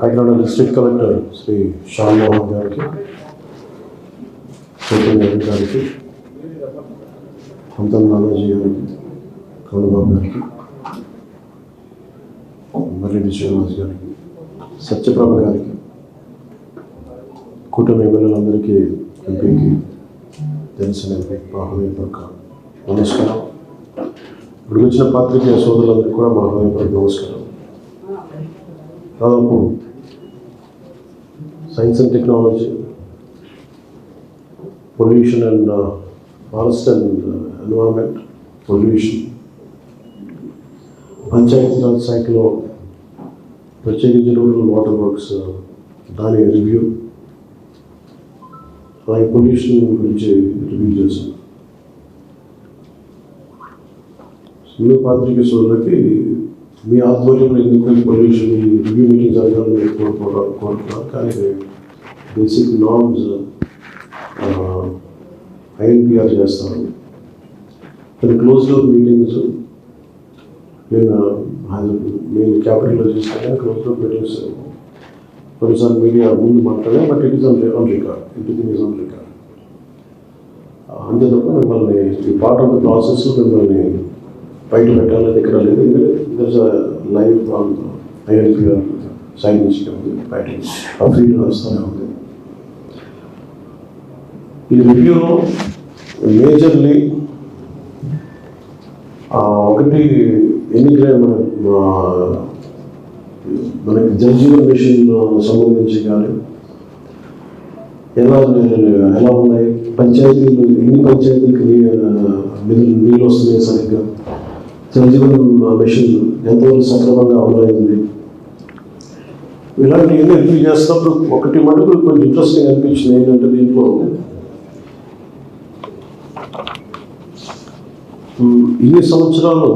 Hyderabad district collector Shri Shyam Mohan గారికి చైతన్య రెడ్డి గారికి హంతన్ నానాజీ గారికి కమలబాబు గారికి మర్రెడ్డి శ్రీనివాస్ గారికి సత్యప్రభ గారికి కూటమి ఎమ్మెల్యేలందరికీ ఎంపీకి తెలిసిన ఎంపీ మా హృదయపూర్వక నమస్కారం. ఇప్పుడు వచ్చిన పాత్రికేయ సోదరులందరికీ కూడా మా హృదయపూర్వక నమస్కారం. దాదాపు science and technology pollution and forest and environment pollution Panchayati Raj శాఖలో ప్రత్యేకించి రూరల్ వాటర్ వర్క్స్ uh, దాని రివ్యూ అలాగే పొల్యూషన్ గురించి రివ్యూ చేశాను. సినిమా పాత్రిక సోదరులకి మీ ఆధ్వర్యంలో ఎందుకు పొల్యూషన్ రివ్యూ మీటింగ్ జరగాలని నేను కోరుకోవడం కోరుకున్నారు కానీ బేసిక్ నార్మ్స్ ఐఎన్పిఆర్ చేస్తాను. కానీ క్లోజ్ డోర్ మీటింగ్స్ నేను నేను క్యాపిటల్లో చేస్తాను క్లోజ్ డోర్ మీటింగ్స్ కొన్నిసార్లు మీడియా ముందు మాట్లాడే but it is on on record everything is on record అంతే తప్ప మిమ్మల్ని పార్ట్ ఆఫ్ ద ప్రాసెస్ మిమ్మల్ని బయట పెట్టాలని ఇక్కడ లేదు. There's live on INPR sign నుంచి ఉంది ఆ ఫీల్డ్ వస్తూనే ఉంది ఈ రివ్యూలో మేజర్లీ ఒకటి ఎన్నికలే మన uh, మనకి జలజీవన్ మిషన్ సంబంధించి కానీ ఎలా ఎలా ఉన్నాయి పంచాయతీలు ఎన్ని పంచాయతీలకు నీళ్ళు వస్తున్నాయి సరిగ్గా? జలజీవన్ మిషన్ ఎంతవరకు సక్రమంగా అమలైంది ఇలాంటి ఎన్ని రివ్యూ చేస్తున్నప్పుడు ఒకటి మటుకు కొంచెం ఇంట్రెస్టింగ్ అనిపించింది ఏంటంటే దీంట్లో ఇన్ని సంవత్సరాలు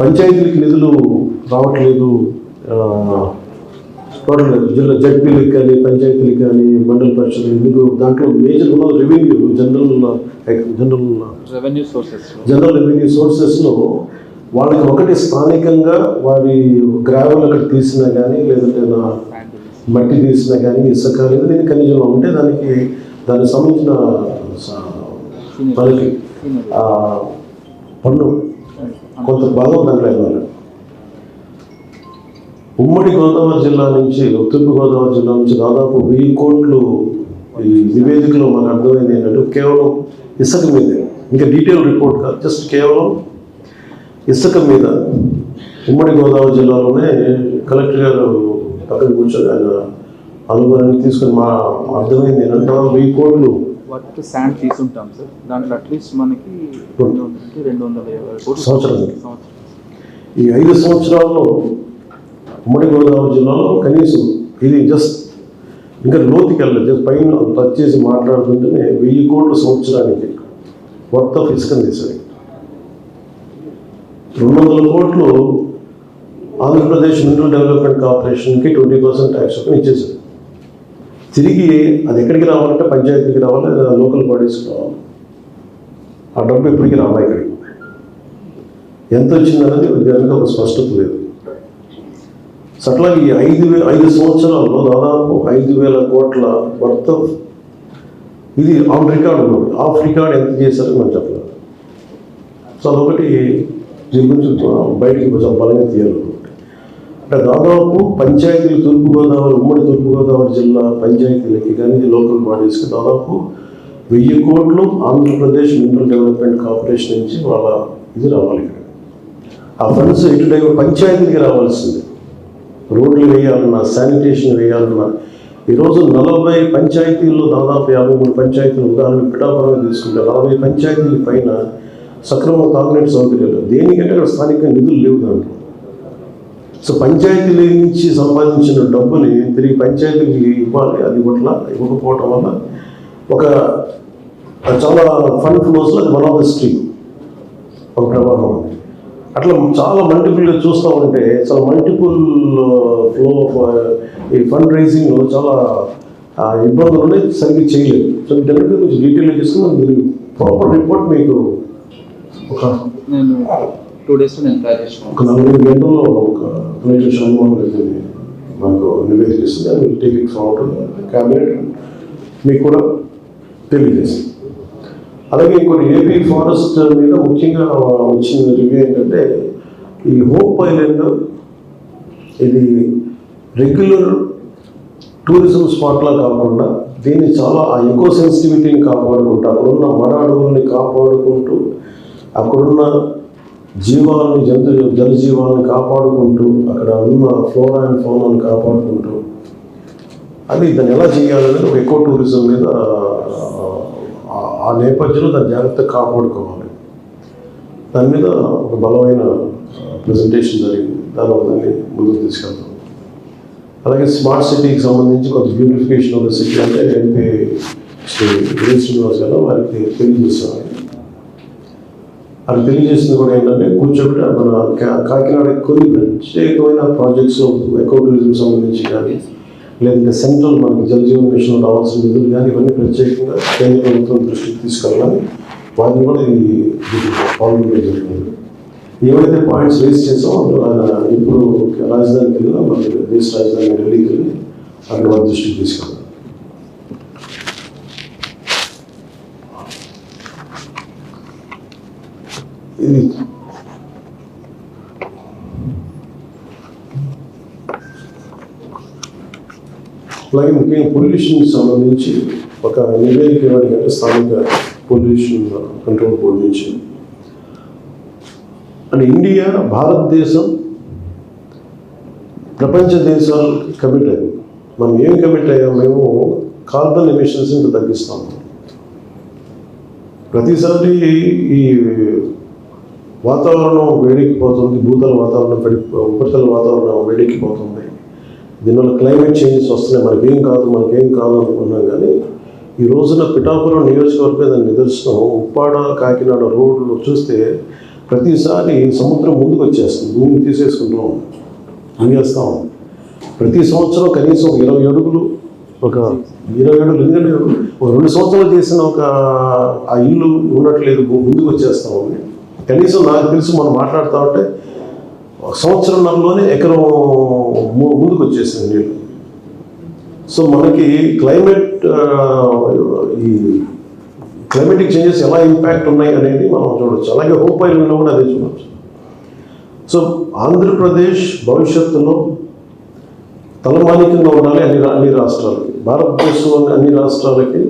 పంచాయతీలకు నిధులు రావట్లేదు. టోటల్ జిల్లా జడ్పీలకు కానీ పంచాయతీలకు కానీ మండల పరిషత్ ఎందుకు దాంట్లో మేజర్ ఉన్న revenue general general revenue sources general revenue సోర్సెస్లో వాళ్ళకి ఒకటి స్థానికంగా వారి గ్రావెల్ అక్కడ తీసినా కానీ లేదంటే నా మట్టి తీసినా కానీ ఇసుక లేదు నేను ఖనిజంలో ఉంటే దానికి దానికి సంబంధించిన మనకి పన్ను కొంత భాగం దాంట్లో ఇవ్వాలి. ఉమ్మడి గోదావరి జిల్లా నుంచి తూర్పు గోదావరి జిల్లా నుంచి దాదాపు వెయ్యి కోట్లు ఈ నివేదికలో మనకు అర్థమైంది ఏంటంటే కేవలం ఇసుక మీదే. ఇంకా డీటెయిల్ రిపోర్ట్ కాదు జస్ట్ కేవలం ఇసుక మీద ఉమ్మడి గోదావరి జిల్లాలోనే కలెక్టర్ గారు పక్కన కూర్చొని ఆయన అనుభవాన్ని తీసుకొని మా అర్థమైంది ఏంటంటే వెయ్యి కోట్లు. వాటికి శాండ్ తీసుంటాం సార్. దాంట్లో అట్లీస్ట్ మనకి రెండు వందల యాభై కోట్లు సంవత్సరానికి. సంవత్సరం ఈ ఐదు సంవత్సరాల్లో ఉమ్మడి గోదావరి జిల్లాలో కనీసం ఇది జస్ట్ ఇంకా లోతుకి వెళ్ళలేదు. జస్ట్ పైన టచ్ చేసి మాట్లాడుతుంటేనే వెయ్యి కోట్ల సంవత్సరానికి వర్త్ ఆఫ్ ఇసుకని తీసాడు రెండు వందల కోట్లు ఆంధ్రప్రదేశ్ మినరల్ డెవలప్మెంట్ కార్పొరేషన్కి ట్వంటీ పర్సెంట్ ట్యాక్స్ చొప్పున ఇచ్చేసారు తిరిగి అది ఎక్కడికి రావాలంటే పంచాయతీకి రావాలి లేదా లోకల్ బాడీస్కి రావాలి. ఆ డబ్బు ఎప్పటికీ రావాలి ఇక్కడికి? ఎంత వచ్చిందనేది దానికి ఒక స్పష్టత లేదు. సో అట్లా ఈ ఐదు వే ఐదు సంవత్సరాల్లో దాదాపు ఐదు వేల కోట్ల వర్త్ ఇది ఆన్ రికార్డ్ ఉన్నది ఆఫ్ రికార్డ్ ఎంత చేశారో మనం చెప్పలేదు సో అదొకటి దీని గురించి బయటికి కొంచెం బలంగా తీయాలి అంటే దాదాపు పంచాయతీలు తూర్పుగోదావరి ఉమ్మడి తూర్పుగోదావరి జిల్లా పంచాయతీలకి కానీ లోకల్ బాడీస్కి దాదాపు వెయ్యి కోట్లు ఆంధ్రప్రదేశ్ మినరల్ డెవలప్మెంట్ కార్పొరేషన్ నుంచి వాళ్ళ ఇది రావాలి ఇక్కడ. ఆ ఫండ్స్ ఇటు డైవర్ పంచాయతీకి రావాల్సింది. రోడ్లు వేయాలన్నా శానిటేషన్ వేయాలన్నా. ఈరోజు నలభై పంచాయతీల్లో దాదాపు యాభై మూడు పంచాయతీలు ఉదాహరణ పిఠాపురం తీసుకుంటే నలభై పంచాయతీల పైన సక్రమ తాగునీటి సౌకర్యాలు దేనికంటే అక్కడ స్థానికంగా నిధులు లేవు దాంట్లో. సో పంచాయతీల నుంచి సంపాదించిన డబ్బుని తిరిగి పంచాయతీకి ఇవ్వాలి అది ఇవ్వట్ల ఇవ్వకపోవటం వల్ల ఒక చాలా ఫండ్ ఫ్లోస్లో అది వన్ ఆఫ్ ద స్ట్రీమ్. ఒక ప్రవాహం ఉంది అట్లా చాలా మల్టిపుల్గా చూస్తూ ఉంటే చాలా మల్టిపుల్ ఫ్లో ఈ ఫండ్ రైజింగ్లో చాలా ఇబ్బందులు ఉన్నాయి సరిగ్గా చేయలేదు. సో డెఫినెట్గా కొంచెం డీటెయిల్గా చేసుకుని ప్రాపర్ రిపోర్ట్ మీకు ఒక నేను టూ డేస్ నేను తయారు చేసుకున్నాను ఒక నలభై గంటల్లో ఒక కలెక్టర్ షణ్మోహన్ రెడ్డి మాకు నివేదిక ఇస్తుంది? Will take it forward cabinet మీకు కూడా తెలియజేస్తుంది. అలాగే ఇంకోటి ఏపీ ఫారెస్ట్ మీద ముఖ్యంగా వచ్చిన రివ్యూ ఏంటంటే ఈ హోప్ ఐలాండ్ ఇది రెగ్యులర్ టూరిజం స్పాట్లా కాకుండా దీన్ని చాలా ఆ ఎకో సెన్సిటివిటీని కాపాడుకుంటూ అక్కడున్న మడ అడవుల్ని కాపాడుకుంటూ అక్కడున్న జీవాలను జంతు జలజీవాలను కాపాడుకుంటూ అక్కడ ఉన్న ఫ్లోరా అండ్ ఫోనాన్ని కాపాడుకుంటూ అది దాన్ని ఎలా చేయాలనేది ఒక ఎకో టూరిజం మీద ఆ- నేపథ్యంలో దాన్ని జాగ్రత్తగా కాపాడుకోవాలి. దాని మీద ఒక బలమైన ప్రజెంటేషన్ జరిగింది. దాని దాన్ని ముందుకు తీసుకెళ్తాం. అలాగే స్మార్ట్ సిటీకి సంబంధించి కొంత బ్యూటిఫికేషన్ ఆఫ్ ద సిటీ అంటే ఎంపీ శ్రీ విజయ్ శ్రీనివాస్ గారు వారికి తెలియజేస్తాం అది తెలియజేసింది కూడా ఏంటంటే కూర్చోబెట్టి మన కా- కాకినాడ కొన్ని ప్రత్యేకమైన ప్రాజెక్ట్స్ ఎకో టూరిజం సంబంధించి కానీ లేదంటే సెంట్రల్ మనకి జలజీవన మిషన్ రావాల్సిన నిధులు కానీ ఇవన్నీ ప్రత్యేకంగా కేంద్ర ప్రభుత్వం దృష్టికి తీసుకెళ్ళాలని వారిని కూడా ఈ పాల్గొనడం జరిగింది ఏవైతే పాయింట్స్ రేస్ చేసామో అందులో ఆయన ఇప్పుడు రాజధానికి వెళ్ళినా మన దేశ రాజధాని ఢిల్లీకి వెళ్ళి అక్కడ వారి దృష్టికి తీసుకెళ్ళాలి. ఇది అలాగే ముఖ్యంగా పొల్యూషన్ సంబంధించి ఒక నివేదిక ఇవ్వడానికి అంటే స్థానిక పొల్యూషన్ కంట్రోల్ బోర్డు నుంచి. అంటే ఇండియా భారతదేశం ప్రపంచ దేశాలు కమిట్ అయింది మనం ఏం కమిట్ అయ్యాం? మేము కార్బన్ ఎమిషన్స్ని తగ్గిస్తాము ప్రతిసారి ఈ వాతావరణం వేడెక్కిపోతుంది భూతల వాతావరణం పెడి ఉపరితల వాతావరణం వేడెక్కిపోతుంది. దీనివల్ల క్లైమేట్ చేంజెస్ వస్తున్నాయి. మనకేం కాదు మనకేం కాదు అనుకున్నాం కానీ ఈ రోజున పిఠాపురం నియోజకవర్గం దాని నిదర్శనం ఉప్పాడ కాకినాడ రోడ్లు చూస్తే ప్రతిసారి సముద్రం ముందుకు వచ్చేస్తుంది. భూమిని తీసేసుకుంటాం అంగేస్తాం ప్రతి సంవత్సరం కనీసం ఇరవై అడుగులు ఒక ఇరవై ఏడు ఎందుకంటే ఒక రెండు సంవత్సరాలు చేసిన ఒక ఆ ఇల్లు ఉండట్లేదు ముందుకు వచ్చేస్తాం కనీసం నాకు తెలిసి మనం మాట్లాడుతూ ఉంటే ఒక సంవత్సరంలోనే ఎకరం ముందుకు వచ్చేసింది నీళ్ళు. సో మనకి క్లైమేట్ ఈ క్లైమేటిక్ చేంజెస్ ఎలా ఇంపాక్ట్ ఉన్నాయి అనేది మనం చూడొచ్చు. అలాగే హోప్ ఐలండ్లో కూడా అదే చూడవచ్చు సో ఆంధ్రప్రదేశ్ భవిష్యత్తులో తలమానికంగా ఉండాలి అన్ని అన్ని రాష్ట్రాలకి. భారతదేశంలోని అన్ని రాష్ట్రాలకి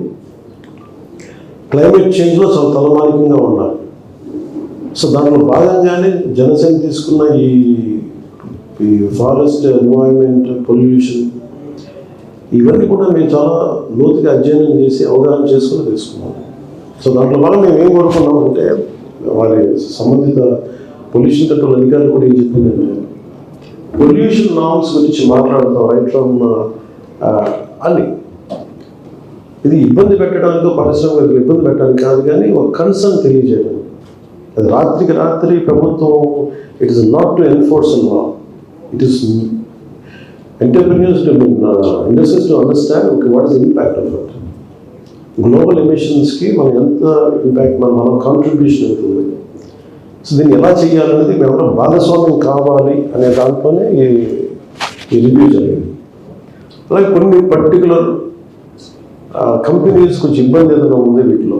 క్లైమేట్ చేంజ్లో చాలా తలమానికంగా ఉండాలి. సో దాంట్లో భాగంగానే జనసేన తీసుకున్న ఈ ఈ ఫారెస్ట్ ఎన్వైరన్మెంట్ పొల్యూషన్ ఇవన్నీ కూడా మేము చాలా లోతుగా అధ్యయనం చేసి అవగాహన చేసుకుని తెలుసుకున్నాం. సో దాంట్లో వల్ల మేము ఏం కోరుకున్నామంటే వారి సంబంధిత పొల్యూషన్ కంట్రోల్ అధికారులు కూడా ఏం చెప్పిందంటే పొల్యూషన్ నామ్స్ గురించి మాట్లాడతాం రైట్ ఫ్రమ్ అన్ని. ఇది ఇబ్బంది పెట్టడానికి పరిశ్రమ ఇబ్బంది పెట్టడానికి కాదు కానీ ఒక కన్సర్న్ తెలియజేయడం. అది రాత్రికి రాత్రి ప్రభుత్వం it is not to enforce law it is entrepreneurs to industries to understand okay what is impact of it global ఎమిషన్స్కి మనం ఎంత ఇంపాక్ట్ మన మన కాంట్రిబ్యూషన్ అవుతుంది. సో దీన్ని ఎలా చేయాలనేది మేము భాగస్వామ్యం కావాలి అనే దాంట్లోనే ఈ ఈ రివ్యూ జరిగింది. అలాగే కొన్ని పర్టికులర్ కంపెనీస్ uh, కొంచెం ఇబ్బంది ఏదైనా ఉంది వీటిలో.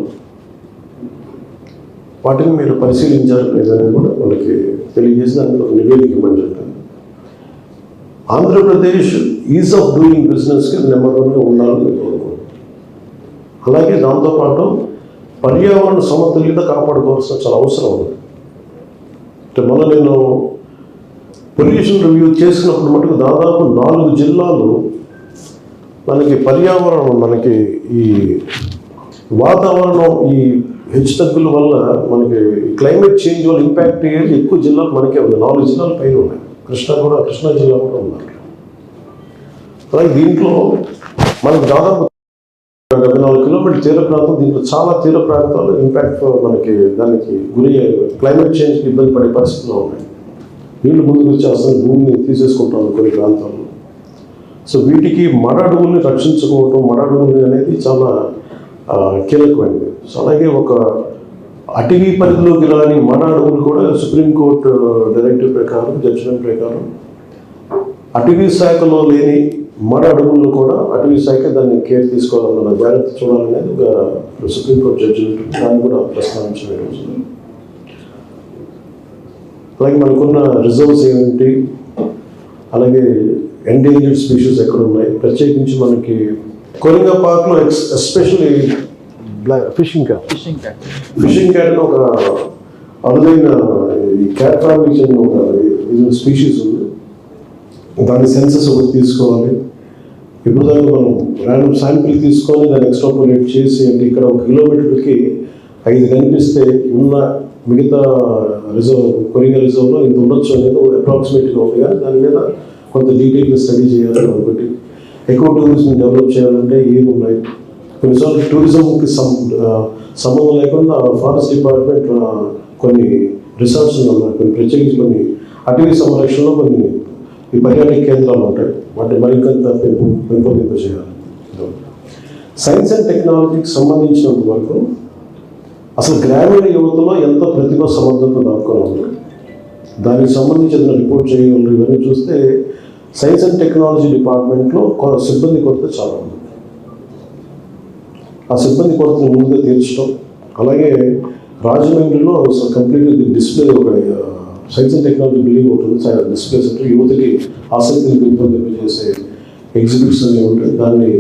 వాటిని మీరు పరిశీలించారు లేదని కూడా వాళ్ళకి తెలియజేసి దానికి ఒక నివేదిక ఇవ్వమని చెప్పాను ఆంధ్రప్రదేశ్ ఈజ్ ఆఫ్ డూయింగ్ బిజినెస్కి నెంబర్ వన్గా ఉండాలని అలాగే దాంతోపాటు పర్యావరణ సమతుల్యత కాపాడుకోవాల్సిన చాలా అవసరం ఉంది. అంటే మొన్న నేను పొల్యూషన్ రివ్యూ చేసినప్పుడు మటుకు దాదాపు నాలుగు జిల్లాలు మనకి పర్యావరణం మనకి ఈ వాతావరణం ఈ హెచ్చుతగ్గుల వల్ల మనకి క్లైమేట్ చేంజ్ వల్ల ఇంపాక్ట్ అయ్యేది ఎక్కువ జిల్లాలు మనకే ఉంది నాలుగు జిల్లాలు పైన ఉన్నాయి. కృష్ణా కూడా కృష్ణా జిల్లా కూడా ఉన్నారు. అలాగే దీంట్లో మనకు దాదాపు డెబ్బై నాలుగు కిలోమీటర్ తీర ప్రాంతం దీంట్లో చాలా తీర ప్రాంతాలు ఇంపాక్ట్ మనకి దానికి గురి క్లైమేట్ చేంజ్కి ఇబ్బంది పడే పరిస్థితులు ఉన్నాయి. నీళ్ళు ముందుకు వచ్చి అసలు భూమిని తీసేసుకుంటాం కొన్ని ప్రాంతాల్లో. సో వీటికి మడ అడవుల్ని రక్షించుకోవటం మడ అడవుల్ని అనేది చాలా కీలకమైనది. సో అలాగే ఒక అటవీ పరిధిలోకి రాని మన అడవులు కూడా సుప్రీంకోర్టు డైరెక్టివ్ ప్రకారం జడ్జిమెంట్ ప్రకారం. అటవీ శాఖలో లేని మన అడవులను కూడా అటవీ శాఖ దాన్ని కేర్ తీసుకోవాలన్న జాగ్రత్త చూడాలనేది ఒక సుప్రీంకోర్టు జడ్జిమెంట్ దాన్ని కూడా ప్రస్తావించిన రోజు అలాగే మనకున్న రిజర్వ్స్ ఏమిటి? అలాగే ఎండేంజర్డ్ స్పీషీస్ ఎక్కడ ఉన్నాయి ప్రత్యేకించి మనకి కొరింగ పార్క్లో ex especially fishing cat fishing cat fishing cat ఒక అరుదైన ఈ క్యాట్ ఒక ఇది స్పీషీస్ ఉంది. దాని సెన్సెస్ ఒకటి తీసుకోవాలి. ఇప్పుడు దాకా మనం ర్యాండమ్ శాంపిల్ తీసుకొని దాన్ని ఎక్స్ట్రాపులేట్ చేసి అంటే ఇక్కడ ఒక కిలోమీటర్కి ఐదు కనిపిస్తే ఉన్న మిగతా రిజర్వ్ కొరిగా రిజర్వ్లో ఇంత ఉండొచ్చు అనేది అప్రాక్సిమేట్గా ఉంది. కానీ దాని మీద కొంత డీటెయిల్గా స్టడీ చేయాలి ఒకటి ఎక్కువ టూరిజం డెవలప్ చేయాలంటే ఏమి ఉన్నాయి కొన్నిసార్లు టూరిజంకి సంబంధం లేకుండా ఫారెస్ట్ డిపార్ట్మెంట్ కొన్ని రిసార్ట్స్ ఉన్నాయి కొన్ని ప్రత్యేకించి కొన్ని అటవీ సంరక్షణలో కొన్ని ఈ పర్యాటక కేంద్రాలు ఉంటాయి. వాటిని మరింత పెంపు పెంపొందింప చేయాలి సైన్స్ అండ్ టెక్నాలజీకి సంబంధించినంత వరకు అసలు గ్రామీణ యువతలో ఎంత ప్రతిభ సమర్థత దాక్కుని ఉంది దానికి సంబంధించిన రిపోర్ట్ చేయగలరు ఇవన్నీ చూస్తే సైన్స్ అండ్ టెక్నాలజీ డిపార్ట్మెంట్లో సిబ్బంది కొరత చాలా ఉంది. ఆ సిబ్బంది కొరతను ముందుగా తీర్చడం అలాగే రాజమండ్రిలో కంప్లీట్ డిస్ప్లే ఒక సైన్స్ అండ్ టెక్నాలజీ బిల్డింగ్ ఒకటి డిస్ప్లే సెంటర్ యువతకి ఆసక్తిని పెంపొందింపజేసే ఎగ్జిబిట్స్ అనేవి ఉంటాయి దాన్ని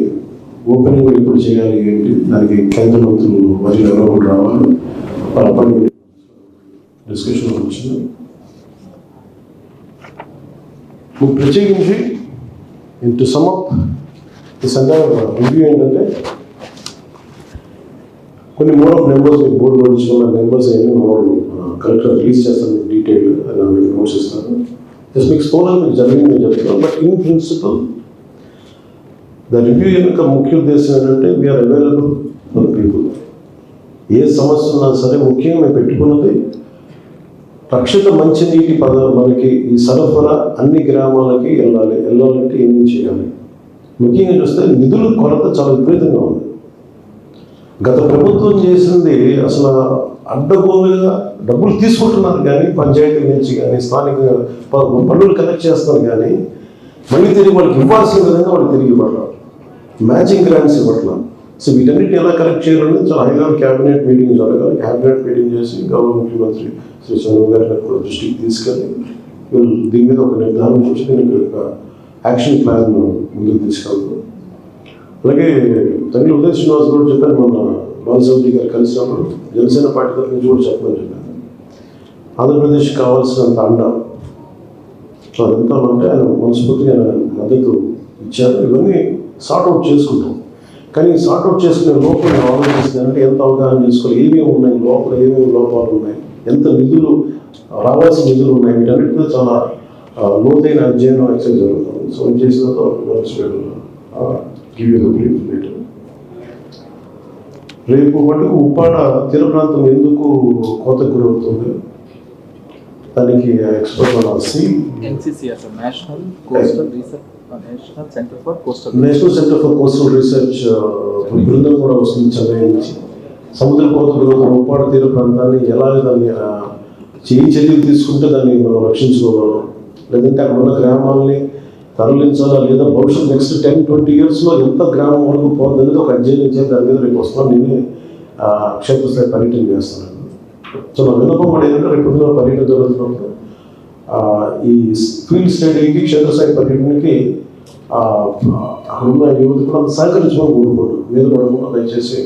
ఓపెనింగ్ కూడా ఎప్పుడు చేయాలి ఏంటి? దానికి కేంద్ర మంత్రులు మరియు ఎవరో కూడా రావాలి. వాళ్ళ డిస్కషన్ వచ్చింది. ప్రత్యేకించి టు సమ్ అప్ ఈ సందర్భ రివ్యూ ఏంటంటే కొన్ని మోర్ ఆఫ్ నెంబర్స్ మీకు బోర్డు పడించుకున్న నెంబర్స్ ఏమి మోర్ కలెక్టర్ రిలీజ్ చేస్తాను మీకు డీటెయిల్ అది మీకు నోట్స్ ఇస్తాను జస్ట్ మీకు స్కోర్ మీకు జరిగింది నేను చెప్తాను but in principle the review యొక్క ముఖ్య ఉద్దేశం ఏంటంటే we are available for people ఏ సమస్య ఉన్నా సరే ముఖ్యంగా మేము పెట్టుకున్నది రక్షిత మంచినీటి పద మనకి ఈ సరఫరా అన్ని గ్రామాలకి వెళ్ళాలి వెళ్ళాలంటే ఏం చేయాలి? ముఖ్యంగా చూస్తే నిధుల కొరత చాలా విపరీతంగా ఉంది. గత ప్రభుత్వం చేసింది అసలు అడ్డగోలుగా డబ్బులు తీసుకుంటున్నారు కానీ పంచాయతీ నుంచి కానీ స్థానిక ప- పన్నులు కలెక్ట్ చేస్తున్నారు కానీ మళ్ళీ తిరిగి వాళ్ళకి ఇవ్వాల్సిన విధంగా వాళ్ళు తిరిగి ఇవ్వట్లేదు మ్యాచింగ్ గ్రాంట్స్ ఇవ్వట్లేదు సో వీటన్నిటిని ఎలా కలెక్ట్ చేయాలని చాలా హైదరాబాద్ క్యాబినెట్ మీటింగ్ జరగాలి. క్యాబినెట్ మీటింగ్ చేసి గౌరవ ముఖ్యమంత్రి శ్రీ చంద్రబాబు గారిని కూడా దృష్టికి తీసుకెళ్ళి వీళ్ళు దీని మీద ఒక నిర్ధారణ చేసి దీనికి ఒక యాక్షన్ ప్లాన్ ముందుకు తీసుకెళ్తాం అలాగే తండ్రి ఉదయ శ్రీనివాస్ కూడా చెప్పాను మొన్న బాలసౌజీ గారు కలిసినప్పుడు జనసేన పార్టీ తరఫు నుంచి కూడా చెప్పమని చెప్పారు. ఆంధ్రప్రదేశ్ కావాల్సినంత అండ అదంతా అంటే ఆయన మనస్ఫూర్తిగా ఆయన మద్దతు ఇచ్చారు. ఇవన్నీ సార్ట్అవుట్ చేసుకుంటాం. కానీ సార్ట్అవుట్ చేసుకునే లోపల ఆలోచిస్తున్నారంటే ఎంత అవగాహన చేసుకోవాలి? ఏమేమి ఉన్నాయి? లోపల ఏమేమి లోపాలు ఉన్నాయి? ఎంత నిధులు రావాల్సిన నిధులు ఉన్నాయి? వీటన్నిటితో చాలా లోతైన అధ్యయనం ఎక్సైజ్ జరుగుతుంది. సో చేసిన తర్వాత గివ్ యూ ద బ్రీఫ్ రేపు మటుకు ఉప్పాడ తీర ప్రాంతం ఎందుకు కోతకు గురవుతుంది? దానికి ఎక్స్పర్ట్ మన C NCCR sir national centre for coastal research. బృందం కూడా వస్తుంది చెన్నై నుంచి. సముద్ర కోత బృందం ఉప్పాడ తీర ప్రాంతాన్ని ఎలాగ దాన్ని చేయి చర్యలు తీసుకుంటే దాన్ని మనం రక్షించుకోగలం? లేదంటే అక్కడ ఉన్న గ్రామాలని తరలించాలా లేదా భవిష్యత్ నెక్స్ట్ టెన్ ట్వంటీ ఇయర్స్లో ఎంత గ్రామం వరకు పోతుంది అనేది ఒక అధ్యయనం చేసి దాని మీద రేపు వస్తాను. నేనే క్షేత్రస్థాయి పర్యటన చేస్తాను. సో నా విన్నపం కూడా ఏంటంటే రేపు పొద్దున పర్యటన జరుగుతున్నప్పుడు ఈ ఫీల్డ్ స్టడీకి క్షేత్రస్థాయి పర్యటనకి ఆ, అక్కడ ఉన్న యువత కూడా అంత సహకరించమని కోరుకుంటున్నాను. మీద పడకుండా దయచేసి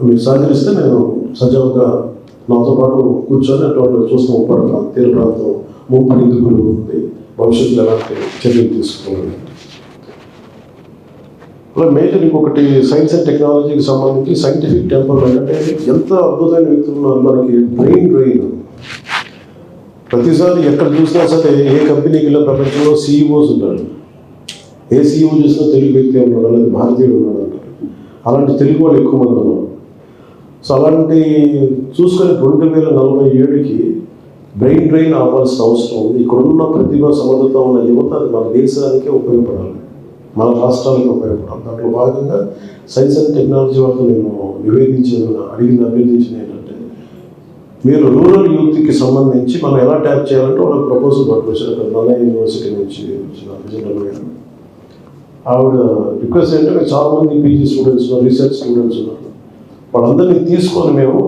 మీరు సహకరిస్తే నేను సజావుగా నాతో పాటు కూర్చొని అటువంటి చూస్తాం ఉప్పాడు ప్రాంతం తీర ప్రాంతం ముప్పటి ఎందుకులు ఉంది. భవిష్యత్తులో ఎలాంటి చర్యలు తీసుకోవాలి అలా మేజర్ ఇంకొకటి సైన్స్ అండ్ టెక్నాలజీకి సంబంధించి సైంటిఫిక్ టెంపర్ అంటే ఎంత అద్భుతమైన వ్యక్తులు ఉన్నారు మనకి బ్రెయిన్ బ్రెయిన్ ప్రతిసారి ఎక్కడ చూసినా సరే ఏ కంపెనీకి వెళ్ళిన ప్రపంచంలో సీఈఓస్ ఉన్నారు. ఏ సీఈఓ చూసినా తెలుగు వ్యక్తి ఉన్నాడు లేదా భారతీయుడు ఉన్నాడు అంటారు. అలాంటి తెలుగు వాళ్ళు ఎక్కువ మంది ఉన్నారు. సో అలాంటి చూసుకొని రెండు వేల నలభై ఏడుకి బ్రెయిన్ డ్రైన్ అవ్వాల్సిన అవసరం ఉంది. ఇక్కడున్న ప్రతిభ సమర్థత ఉన్న యువత అది మన దేశానికే ఉపయోగపడాలి. మన రాష్ట్రానికి ఉపయోగపడాలి. దాంట్లో భాగంగా సైన్స్ అండ్ టెక్నాలజీ వరకు నేను నివేదించిన అడిగిన అభ్యర్థించిన ఏంటంటే మీరు రూరల్ యూత్కి సంబంధించి మనం ఎలా ట్యాప్ చేయాలంటే వాళ్ళకి ప్రపోజల్ పట్టుకొచ్చారు. అక్కడ నల్ల యూనివర్సిటీ నుంచి వచ్చిన గారు. ఆవిడ రిక్వెస్ట్ ఏంటంటే చాలా మంది పీజీ స్టూడెంట్స్ ఉన్నారు రీసెర్చ్ స్టూడెంట్స్ ఉన్నారు. వాళ్ళందరినీ తీసుకొని మేము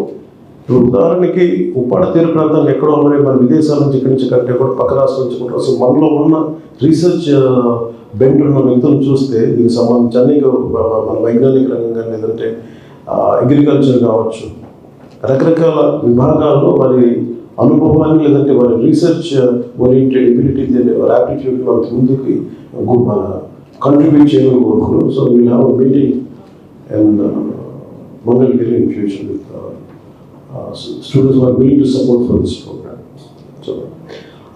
ఇప్పుడు ఉదాహరణకి ఉప్పాడ తీర ప్రాంతాలు ఎక్కడో ఉన్నాయి. మన విదేశాల నుంచి ఇక్కడి నుంచి కంటే కూడా పక్క రాష్ట్రం నుంచి కూడా అసలు మనలో ఉన్న రీసెర్చ్ బెండ్ ఉన్న వ్యక్తులను చూస్తే దీనికి సంబంధించి అనేక మన వైజ్ఞానిక రంగం కానీ లేదంటే అగ్రికల్చర్ కావచ్చు. రకరకాల విభాగాల్లో వారి అనుభవాన్ని లేదంటే వారి రీసెర్చ్ ఓరియంటెడ్ ఎబిలిటీ వారి యాప్టిట్యూడ్ వాళ్ళకి ముందుకి కంట్రిబ్యూట్ చేయడం కోరుకున్నాం so we have meeting and Mangalagiri in future with students are willing to support for this programme so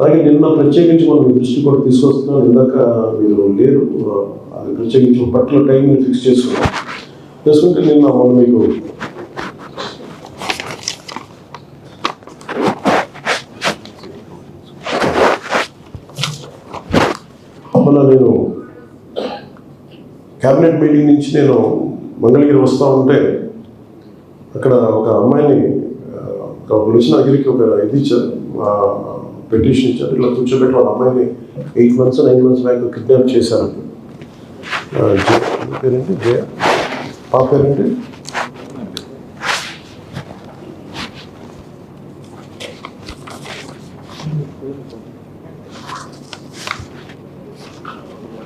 అలాగే నిన్న ప్రత్యేకించి మనం మీ దృష్టి కూడా తీసుకొస్తున్నాం. ఇందాక మీరు లేరు అది ప్రత్యేకించి ఒక పర్టికులర్ టైం ఫిక్స్ చేసుకున్నాం. చేసుకుంటే నిన్న మనం మీకు మొన్న నేను క్యాబినెట్ మీటింగ్ నుంచి నేను మంగళగిరి వస్తూ ఉంటే అక్కడ ఒక అమ్మాయిని ఒక వచ్చిన దగ్గరికి ఒక ఇది ఇచ్చారు పెటిషన్ ఇచ్చారు ఇట్లా కూర్చోబెట్టి వాళ్ళ అమ్మాయిని eight months nine months back kidnap చేశారు ఆ, పేరేంటి? జయ? పాప పేరేంటి?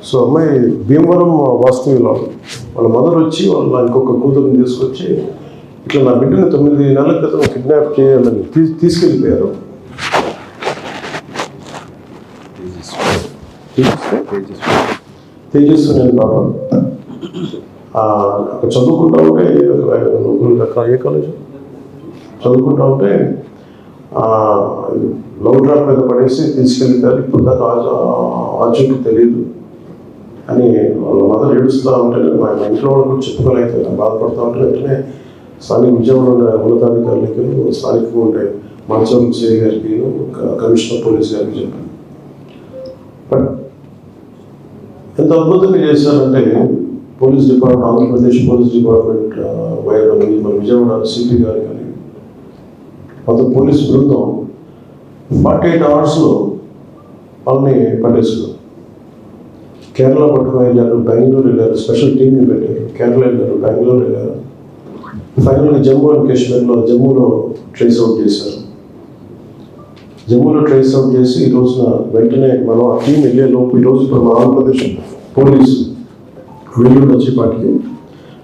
సో అమ్మాయి భీమవరం వాస్తవ్యులు. వాళ్ళ మదర్ వచ్చి వాళ్ళ ఇంకొక కూతురుని తీసుకొచ్చి ఇట్లా నా బిడ్డని తొమ్మిది నెలల క్రితం కిడ్నాప్ చేయాలని తీ- తీసుకెళ్ళిపోయారు. తీసుకొస్తే తేజస్సు నేను బాబా. చదువుకుంటా ఉంటే ఏ కాలేజ్? చదువుకుంటా ఉంటే లవ్ డ్రాప్ మీద పడేసి తీసుకెళ్తారు ఇప్పుడు దాకా ఆచూకి తెలియదు అని వాళ్ళ మదర్ ఏడుస్తూ ఉంటే మా మా ఇంట్లో వాళ్ళు కూడా చెప్పుకోలేకపోయినా బాధపడుతూ ఉంటే వెంటనే స్థానిక విజయవాడ ఉండే ఉన్నతాధికారులకి స్థానికంగా ఉండే మంచం సిఐ గారికి కమిషనర్ పోలీస్ గారికి చెప్పాను. బట్ ఎంత అద్భుతంగా చేశారంటే police department Andhra Pradesh police department ఆ, మన విజయవాడ సిపి గారు కానీ మొత్తం పోలీస్ బృందం ఫార్టీ ఎయిట్ అవర్స్లో వాళ్ళని పట్టేసుకున్నారు. కేరళ పట్టుకుని వెళ్ళారు బెంగళూరు వెళ్ళారు స్పెషల్ టీమ్ని పెట్టారు. కేరళ వెళ్ళారు బెంగళూరు వెళ్ళారు. ఫైనల్గా జమ్మూ అండ్ కాశ్మీర్లో జమ్మూలో ట్రేస్ అవుట్ చేశారు. జమ్మూలో ట్రేస్ అవుట్ చేసి ఈ రోజున వెంటనే మనం ఆ టీం వెళ్ళే లోపు ఈ రోజు ఇప్పుడు మన ఆంధ్రప్రదేశ్ పోలీసు వెళ్ళి వచ్చేపాటికి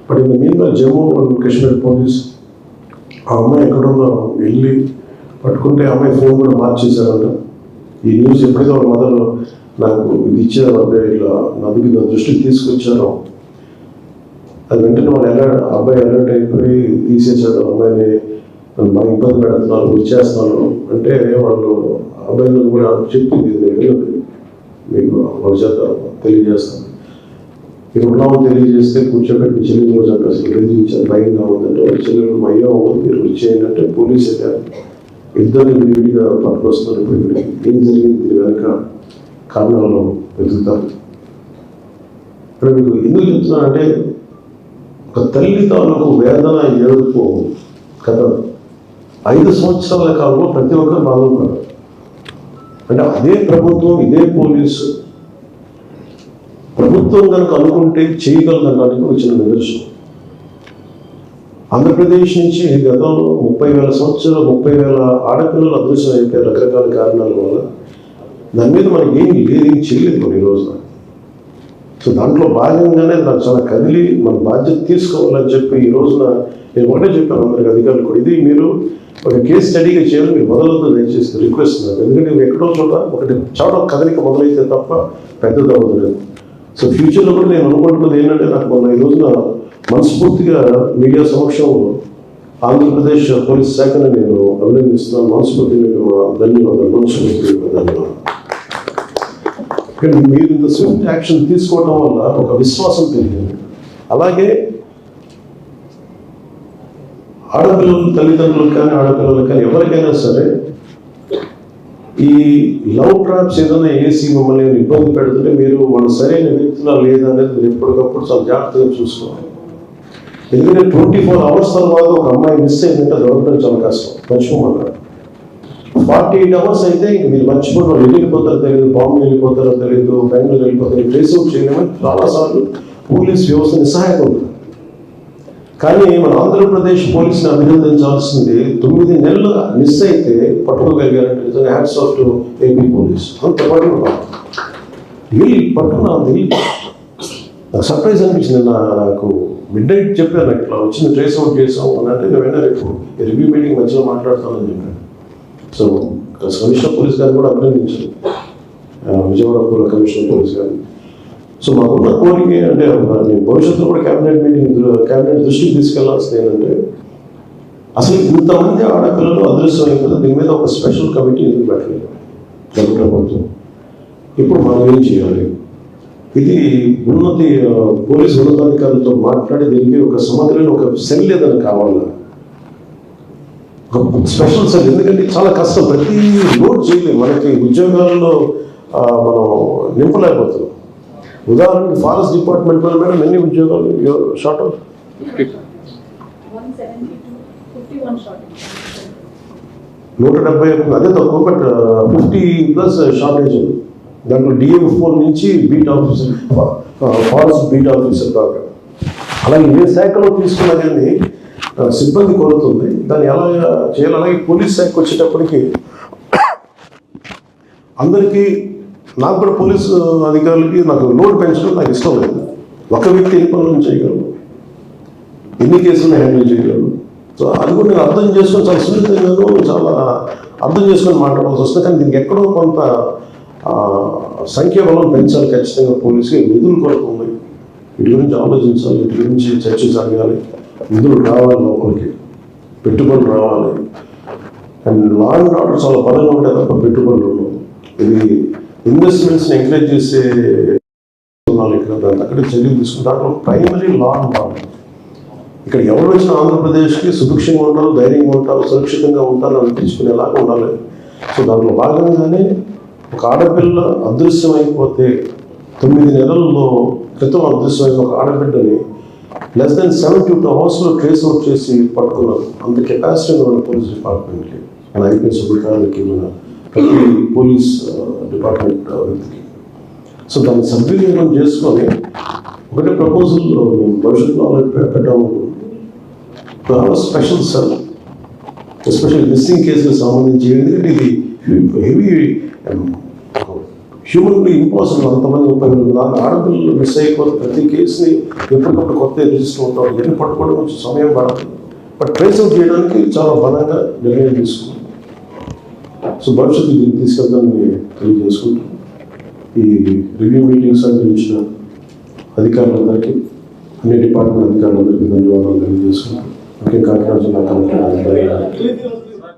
బట్ ఇంత మీద జమ్మూ అండ్ కాశ్మీర్ పోలీస్ ఆ అమ్మాయి ఎక్కడుందో వెళ్ళి పట్టుకుంటే ఆ అమ్మాయి ఫోన్ కూడా మార్చేశారంట. ఈ న్యూస్ ఎప్పుడైతే వాళ్ళ మదర్ నాకు ఇది ఇచ్చారు అంటే ఇట్లా నా దగ్గర దృష్టికి తీసుకొచ్చారో అది వెంటనే మన ఎలా అబ్బాయి అలర్ట్ అయిపోయి తీసేసాడు అమ్మాయిని బాగా ఇబ్బంది పెడుతున్నారు వచ్చేస్తున్నారు. అంటే వాళ్ళు అబ్బాయిలు కూడా చెప్పింది ఇది మీకు వాళ్ళ చేత తెలియజేస్తాను. ఇక్కడ ఉన్నామని తెలియజేస్తే కూర్చోబెట్టి చెల్లెలు కూడా చెప్పి అసలు తెలియజేసారు భయంగా ఉందంటే వాళ్ళ చెల్లెలు మయ్యో అవ్వదు మీరు వచ్చేయండి అంటే పోలీస్ వెళ్ళారు ఇద్దరు విడిగా పట్టుకొస్తున్నారు ఇప్పుడు ఏం జరిగింది? దీని వెనక కారణాలను వెతుకుతారు ఇక్కడ మీకు ఎందుకు చెప్తున్నానంటే ఒక తల్లి తాలూకు వేదన ఏడుపు కథ. ఐదు సంవత్సరాల కాలంలో ప్రతి ఒక్కరు బాధపడ్డారు అంటే అదే ప్రభుత్వం ఇదే పోలీసు. ప్రభుత్వం కనుక అనుకుంటే చేయగలదనడానికి వచ్చిన నిదర్శనం. ఆంధ్రప్రదేశ్ నుంచి గతంలో ముప్పై వేల సంవత్సరాలు ముప్పై వేల ఆడపిల్లలు అదృశ్యం అయిపోయారు రకరకాల కారణాల వల్ల దాని మీద మనకి ఏం లేదు ఏం చేయలేదు మనం ఈ రోజున. సో దాంట్లో భాగంగానే నాకు చాలా కదిలి మన బాధ్యత తీసుకోవాలని చెప్పి ఈ రోజున నేను ఒకటే చెప్పాను అందరికి అధికారులు కూడా. ఇది మీరు ఒక కేసు స్టడీగా చేయాలి మీరు మొదలవుతుంది దయచేసి రిక్వెస్ట్ ఎందుకంటే నువ్వు ఎక్కడో చోట ఒకటి చోట కదలిక మొదలైతే తప్ప పెద్దది అవ్వదు. సో ఫ్యూచర్లో కూడా నేను అనుకుంటున్నది ఏంటంటే నాకు మొన్న ఈ రోజున మనస్ఫూర్తిగా మీడియా సమక్షంలో ఆంధ్రప్రదేశ్ పోలీస్ శాఖను నేను అభినందిస్తున్నాను. మనస్ఫూర్తిగా ధన్యవాదాలు. మనస్ఫూర్తిగా ధన్యవాదాలు. కానీ మీరు ఇంత స్విఫ్ట్ యాక్షన్ తీసుకోవడం వల్ల ఒక విశ్వాసం పెరిగింది. అలాగే ఆడపిల్లలు తల్లిదండ్రులకు కానీ ఆడపిల్లలకు కానీ ఎవరికైనా సరే ఈ లవ్ ట్రాప్స్ ఏదైనా వేసి మమ్మల్ని ఇబ్బంది పెడుతుంటే మీరు వాళ్ళు సరైన వ్యక్తులా లేదా అనేది మీరు ఎప్పటికప్పుడు చాలా జాగ్రత్తగా చూసుకోవాలి. ఎందుకంటే ట్వంటీ ఫోర్ అవర్స్ తర్వాత ఒక అమ్మాయి మిస్ అయిందంటే దొరకడం చాలా కష్టం. మర్చిపోమన్నారు ఫార్టీ ఎయిట్ అవర్స్ అయితే ఇంక మీరు మర్చిపోతారు వాళ్ళు వెళ్ళిపోతారో తెలియదు బాంబే వెళ్ళిపోతారో తెలియదు బెంగళూరు వెళ్ళిపోతారు ట్రేస్ అవుట్ చేయలేమని చాలాసార్లు పోలీస్ వ్యవస్థ నిస్సహాయంగా ఉంటుంది కానీ మన ఆంధ్రప్రదేశ్ పోలీసుని అభినందించాల్సింది తొమ్మిది నెలలు మిస్ అయితే పట్టుకోగలిగారంటే నిజంగా hats off to AP police. అంత పట్టుకున్నా ఢిల్లీ పట్టుకున్నా ఢిల్లీ నాకు సర్ప్రైజ్ అనిపించింది. నా నాకు మిడ్ నైట్ చెప్పాను ఇట్లా వచ్చింది ట్రేస్ అవుట్ చేసాం అని అంటే నేను వెంటనే రేపు రివ్యూ మీటింగ్ మధ్యలో మాట్లాడతానని చెప్పాను సో కమిషనర్ పోలీస్ గారిని కూడా అభినందించారు. విజయవాడ పూర్వ కమిషనర్ పోలీస్ గారిని సో మాకున్న కోరిక అంటే నేను భవిష్యత్తులో కూడా క్యాబినెట్ మీటింగ్ క్యాబినెట్ దృష్టికి తీసుకెళ్ళాల్సింది ఏంటంటే అసలు ఇంతమంది ఆడపిల్లలు అదృశ్యమైంది కదా దీని మీద ఒక స్పెషల్ కమిటీ ఎందుకు పెట్టలేదు? ప్రభుత్వం. ఇప్పుడు మనం ఏం చేయాలి? ఇది ఉన్నతి పోలీసు ఉన్నతాధికారులతో మాట్లాడి దీనికి ఒక సమగ్రమైన ఒక సెల్ ఏదైనా కావాలా? ఒక స్పెషల్ సెల్ ఎందుకంటే చాలా కష్టం. ప్రతి లోడ్ చేయలేము మనకి ఉద్యోగాల్లో మనం నింపలేకపోతున్నాం. ఉదాహరణకి ఫారెస్ట్ డిపార్ట్మెంట్లో మేడం ఎన్ని ఉద్యోగాలు షార్ట్ short. నూట డెబ్బై అదే తక్కువ బట్ ఫిఫ్టీ ప్లస్ షార్టేజ్ ఉంది. దాంట్లో డిఎం ఫోర్ నుంచి beat officer forest beat officer దాకా. అలాగే ఏ శాఖలో తీసుకున్నా కానీ సిబ్బంది కోరుతుంది. దాన్ని ఎలా చేయాలి? అలాగే పోలీస్ శాఖకు వచ్చేటప్పటికి అందరికీ నాకు కూడా పోలీసు అధికారులకి నాకు లోడ్ పెంచడం నాకు ఇష్టం లేదు. ఒక వ్యక్తి ఎన్ని పనులను చేయగలరు ఎన్ని కేసులను హ్యాండిల్ చేయగలరు సో అది కూడా నేను అర్థం చేసుకొని చాలా సున్నితంగాను చాలా అర్థం చేసుకొని మాట్లాడాల్సి వస్తుంది. కానీ దీనికి ఎక్కడో కొంత సంఖ్య సంఖ్యాబలం పెంచాలి ఖచ్చితంగా పోలీసుకి. నిధులు కొరకు ఉన్నాయి వీటి గురించి ఆలోచించాలి వీటి గురించి చర్చ జరగాలి. నిధులు రావాలి లోపలికి పెట్టుబడులు రావాలి. అండ్ లా అండ్ ఆర్డర్ చాలా బలంగా ఉంటాయి తప్ప పెట్టుబడులు ఇది ఇన్వెస్ట్మెంట్స్ని ఎంకరేజ్ చేసే దాన్ని ఇక్కడ అక్కడ చర్యలు తీసుకుని దాంట్లో ప్రైమరీ లా అండ్ ఆర్డర్ ఇక్కడ ఎవరు వచ్చిన ఆంధ్రప్రదేశ్కి సుభిక్షంగా ఉంటారు ధైర్యంగా ఉంటారు సురక్షితంగా ఉంటారు అనిపించుకునేలాగా ఉండాలి. సో దాంట్లో భాగంగానే ఒక ఆడపిల్ల అదృశ్యం అయిపోతే తొమ్మిది నెలల్లో క్రితం అదృశ్యమైన ఒక ఆడబిడ్డని లెస్ దెన్ సెవెంటీ టూ అవర్స్లో ట్రేస్ అవుట్ చేసి పట్టుకున్నారు అంత కెపాసిటీ ఉన్న మన పోలీస్ డిపార్ట్మెంట్కి మన ఐపీఎస్ అధికారులకి మన ప్రతి పోలీస్ డిపార్ట్మెంట్ వ్యక్తికి సో దాన్ని సద్వినియోగం చేసుకొని ఒకటే ప్రపోజల్ మేము భవిష్యత్తులో ఆల్రెడీ పెట్టాము. స్పెషల్ సెల్ ఎస్పెషల్ మిస్సింగ్ కేసులకు సంబంధించి ఎందుకంటే ఇది హెవీ హ్యూమన్లీ ఇంపాసిబుల్ అంతమంది ముప్పై ఆడపిల్లలు మిస్ అయిపోతే ప్రతి కేసుని ఎప్పటికప్పుడు కొత్త రిజిస్టర్ అవుతాం ఎన్ని పట్టుకోవడం కొంచెం సమయం పడదు. బట్ ట్రేస్ అవుట్ చేయడానికి చాలా బలంగా నిర్ణయం తీసుకున్నాం సో భవిష్యత్తు దీన్ని తీసుకెళ్తామని తెలియజేసుకుంటాం ఈ రివ్యూ మీటింగ్స్ అందించిన అధికారులందరికీ అన్ని డిపార్ట్మెంట్ అధికారులందరికీ ధన్యవాదాలు తెలియజేసుకుంటాం ముఖ్యంగా కాకినాడ జిల్లా కలెక్టర్